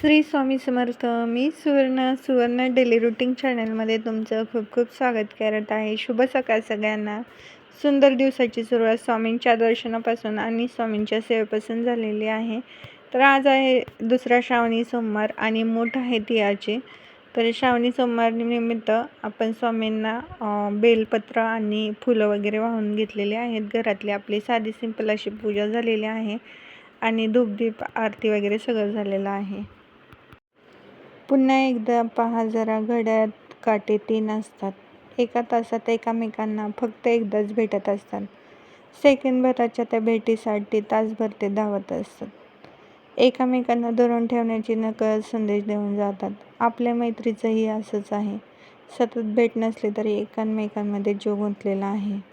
श्री स्वामी समर्थ मी सुवर्ण सुवर्ण daily routine चॅनलमध्ये तुमचं खूप खूप स्वागत करत आहे. शुभ सकाळ सगळ्यांना. सुंदर दिवसाची सुरुवात स्वामींच्या दर्शनापासून आणि स्वामींच्या सेवेपासून झालेली आहे. तर आज आहे दुसरा श्रावणी सोमवार आणि मोठ आहे तियाचे तर श्रावणी सोमवार निमित्त आपण स्वामींना बेलपत्र आणि फुलं वगैरे वाहून घेतलेले आहेत. घरातली आपली साधी सिंपल अशी पूजा झालेली आहे. आणि धूपदीप आरती वगैरे सगळं झालेलं आहे. पुन्हा एकदा पहा जरा घड्यात काटे तीन असतात. एका तासात एकामेकांना फक्त एकदाच भेटत असतात. सेकंदभराच्या त्या भेटीसाठी तासभर ते धावत असतात. एकामेकांना धरून ठेवण्याची नकळत संदेश देऊन जातात. आपल्या मैत्रीचंही असंच आहे. सतत भेट नसली तरी एकामेकांमध्ये जीव गुंतलेला आहे.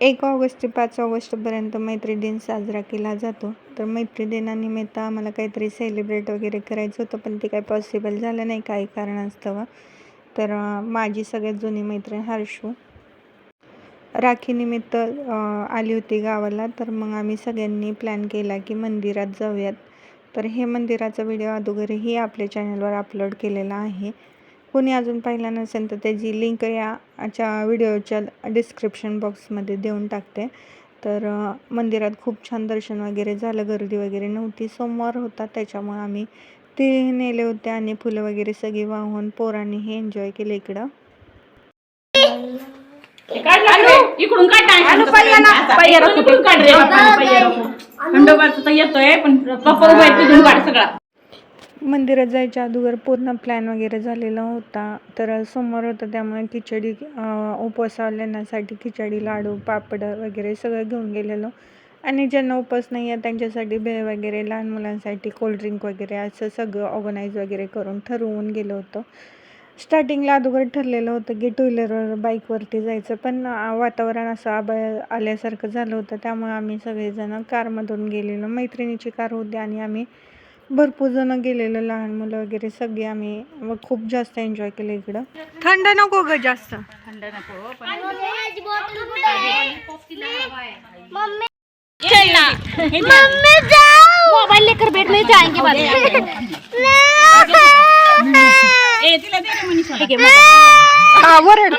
एक ऑगस्ट ते पाच ऑगस्टपर्यंत मैत्री दिन साजरा केला जातो. तर मैत्री दिनानिमित्त आम्हाला काहीतरी सेलिब्रेट वगैरे करायचं होतं पण ते काही पॉसिबल झालं नाही काही कारणास्तव. तर माझी सगळ्यात जुनी मैत्रीण हर्षू राखीनिमित्त आली होती गावाला. तर मग आम्ही सगळ्यांनी प्लॅन केला की मंदिरात जाऊयात. तर हे मंदिराचा व्हिडिओ अगोदरही आपल्या चॅनलवर अपलोड केलेला आहे. कोणी अजून पाहिला नसेल तर त्याची लिंक याच्या व्हिडिओच्या डिस्क्रिप्शन बॉक्समध्ये देऊन टाकते. तर मंदिरात खूप छान दर्शन वगैरे झालं. गर्दी वगैरे नव्हती. सोमवार होता. त्याच्यामुळे आम्ही ते नेले होते आणि फुलं वगैरे सगळी वाहून पोरांनी हे एन्जॉय केलं इकडं. इकडून काढ येतोय पण पप्पा उभा आहे तिथून काढ सगळा. मंदिरात जायच्या अगोदर पूर्ण प्लॅन वगैरे झालेला होता. तर समोर होतं त्यामुळे खिचडी अं, उपवासावाल्यांसाठी खिचडी लाडू पापड वगैरे सगळं घेऊन गेलेलो. आणि ज्यांना उपवास नाही आहे त्यांच्यासाठी भेळ वगैरे लहान मुलांसाठी कोल्ड्रिंक वगैरे असं सगळं ऑर्गनाईज वगैरे करून ठरवून गेलो होतो. स्टार्टिंगला अगोदर ठरलेलं होतं की टू व्हीलरवर बाईकवरती जायचं. पण वातावरण असं आबाळ आल्यासारखं झालं होतं. त्यामुळे आम्ही सगळेजण कारमधून गेलेलो. मैत्रिणीची कार होती आणि आम्ही भरपूर जण गेलेलो लहान मुलं वगैरे सगळे आम्ही व खूप जास्त एन्जॉय केलं इकडं थंड नको ग जास्त थंड नको पण मोबाइल लेकर बैठ नहीं जाएंगे बाद दे रे मनीषा हा वरड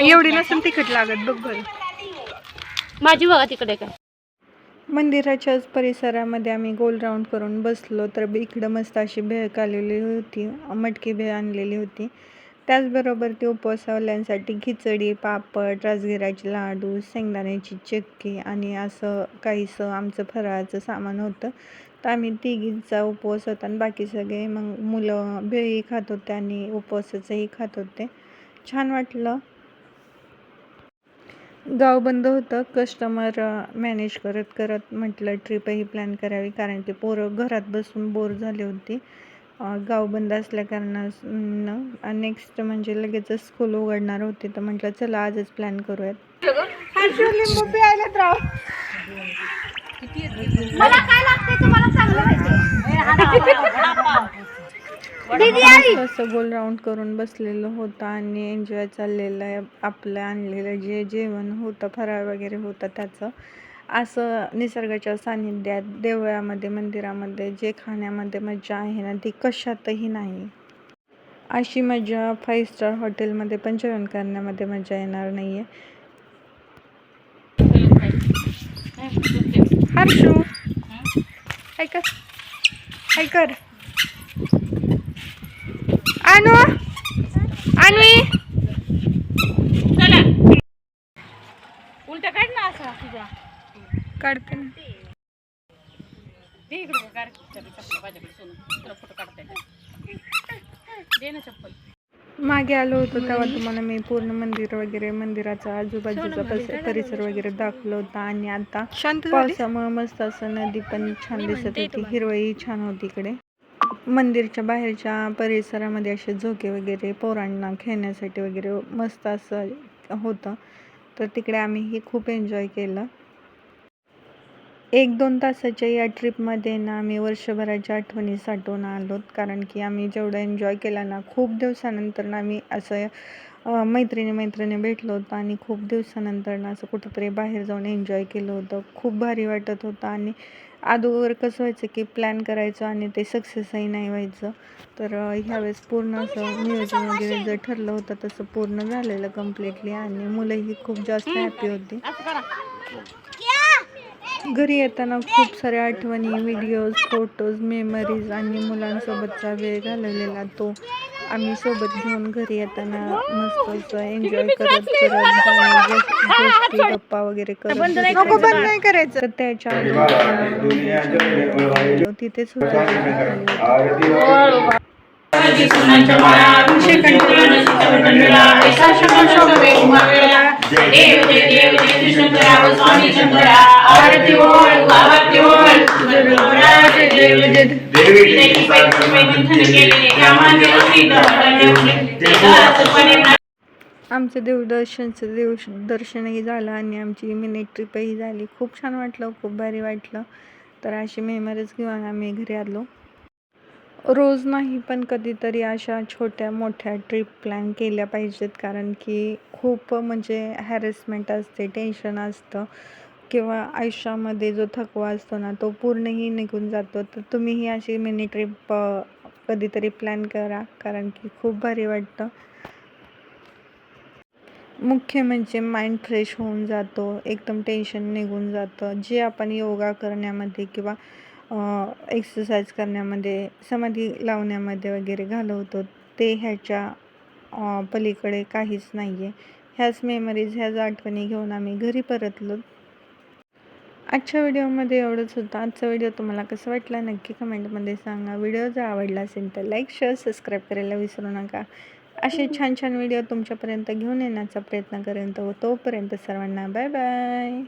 एवढी नसून तिखट लागत बघ बरं. माझी बघा तिकडे काय. मंदिराच्याच परिसरामध्ये आम्ही गोल राऊंड करून बसलो तर इकडं मस्त अशी भेळ काढलेली होती मटकी भेळ आणलेली होती. त्याचबरोबर ते उपवासावाल्यांसाठी खिचडी पापड राजगिराचे लाडू शेंगदाण्याची चक्की आणि असं काहीसं आमचं फराळाचं सामान होतं. तर आम्ही तिघींचा उपवास होता आणि बाकी सगळे मग मुलं भेळही खात होते आणि उपवासाचंही खात होते. छान वाटलं. गाव बंद होतं. कस्टमर मॅनेज करत करत म्हटलं ट्रिपही प्लॅन करावी कारण ते पोरं घरात बसून बोर झाली होती. गाव बंद असल्या कारणानं नेक्स्ट म्हणजे लगेच स्कूल उघडणार होते. तर म्हटलं चला आजच प्लॅन करूयात. लिंबू प्यायलात राव. मला काय लागते तुम्हाला चांगलं मस्त असं गोल राऊंड करून बसलेलं होतं आणि एन्जॉय चाललेलं आहे. आपलं आणलेलं जे जेवण होतं फराळ वगैरे होतं त्याचं. असं निसर्गाच्या सान्निध्यात देवळामध्ये मंदिरामध्ये जे खाण्यामध्ये मजा आहे ना ती कशातही नाही. अशी मजा फाईव्ह स्टार हॉटेलमध्ये पण जेवण करण्यामध्ये मजा येणार नाही आहे हर्षू ऐका ऐकर आणू आणवी चला उलटा काढ ना असा तुझा काढते ना. दे इकडे काढ चप्पल माझ्याकडे सोनू तुला फोटो काढता येईल? दे ना चप्पल. मागे आलो होतो तेव्हा तुम्हाला मी पूर्ण मंदिर वगैरे मंदिराचा आजूबाजूचा परिसर वगैरे दाखवला होता आणि आता पावसामुळे मस्त असं नदी पण छान दिसत होती हिरवळी छान होती इकडे. मंदिरच्या बाहेरच्या परिसरामध्ये असे झोके वगैरे पोरांना खेळण्यासाठी वगैरे मस्त असं होतं. तर तिकडे आम्ही ही खूप एन्जॉय केलं. एक दोन तासाच्या या ट्रिपमध्ये ना आम्ही वर्षभराच्या आठवणी साठवून आलोत. कारण की आम्ही जेवढं एन्जॉय केला ना खूप दिवसानंतर ना आम्ही असं मैत्रिणी मैत्रिणी भेटलो होतो आणि खूप दिवसानंतर ना असं कुठंतरी बाहेर जाऊन एन्जॉय केलं होतं. खूप भारी वाटत होतं आणि अगोदर कसं व्हायचं की प्लॅन करायचं आणि ते सक्सेसही नाही व्हायचं. तर ह्यावेळेस पूर्ण असं नियोजन वगैरे जर ठरलं होतं तसं पूर्ण झालेलं कम्प्लिटली आणि मुलंही खूप जास्त हॅपी होती. घरी येताना खूप साऱ्या आठवणी व्हिडिओज फोटोज मेमरीज आणि मुलांसोबतचा वेळ घालवलेला तो आम्ही सोबत घेऊन घरी येताना मस्त एन्जॉय करत करत गोष्ट- गप्पा वगैरे करत नको बंद नाही करायचं. त्याच्या तिथेच होतं आमचं देवदर्शनचं देव दर्शनही झालं आणि आमची मिनी ट्रिपही झाली. खूप छान वाटलं खूप भारी वाटलं. तर अशी मेमरीज घेऊन आम्ही घरी आलो. रोज नाही पण कधीतरी अशा छोट्या मोठ्या ट्रिप प्लॅन केल्या पाहिजेत. कारण की खूप म्हणजे हॅरेसमेंट असते टेन्शन असतं. किंवा आयुष्यामध्ये जो थकवा असतो ना तो पूर्णही निघून जातो. तर तुम्हीही अशी मिनी ट्रिप कधीतरी प्लॅन करा. कारण की खूप भारी वाटतं. मुख्य म्हणजे माइंड फ्रेश होऊन जातो. एकदम टेन्शन निघून जातं. जे आपण योगा करण्यामध्ये किंवा एक्सरसाइज करण्यामध्ये समाधी लावण्यामध्ये वगैरे घालवतो. ते ह्याच्या पलीकडे काहीच नाही आहे ह्याच मेमरीज ह्याच आठवणी घेऊन आम्ही घरी परतलो. आजच्या व्हिडिओमध्ये एवढंच होतं. आजचा व्हिडिओ तुम्हाला कसं वाटला नक्की कमेंटमध्ये सांगा. व्हिडिओ जर आवडला असेल तर लाईक शेअर सबस्क्राईब करायला विसरू नका. असे छान छान व्हिडिओ तुमच्यापर्यंत घेऊन येण्याचा प्रयत्न करेन. तो तोपर्यंत सर्वांना बाय बाय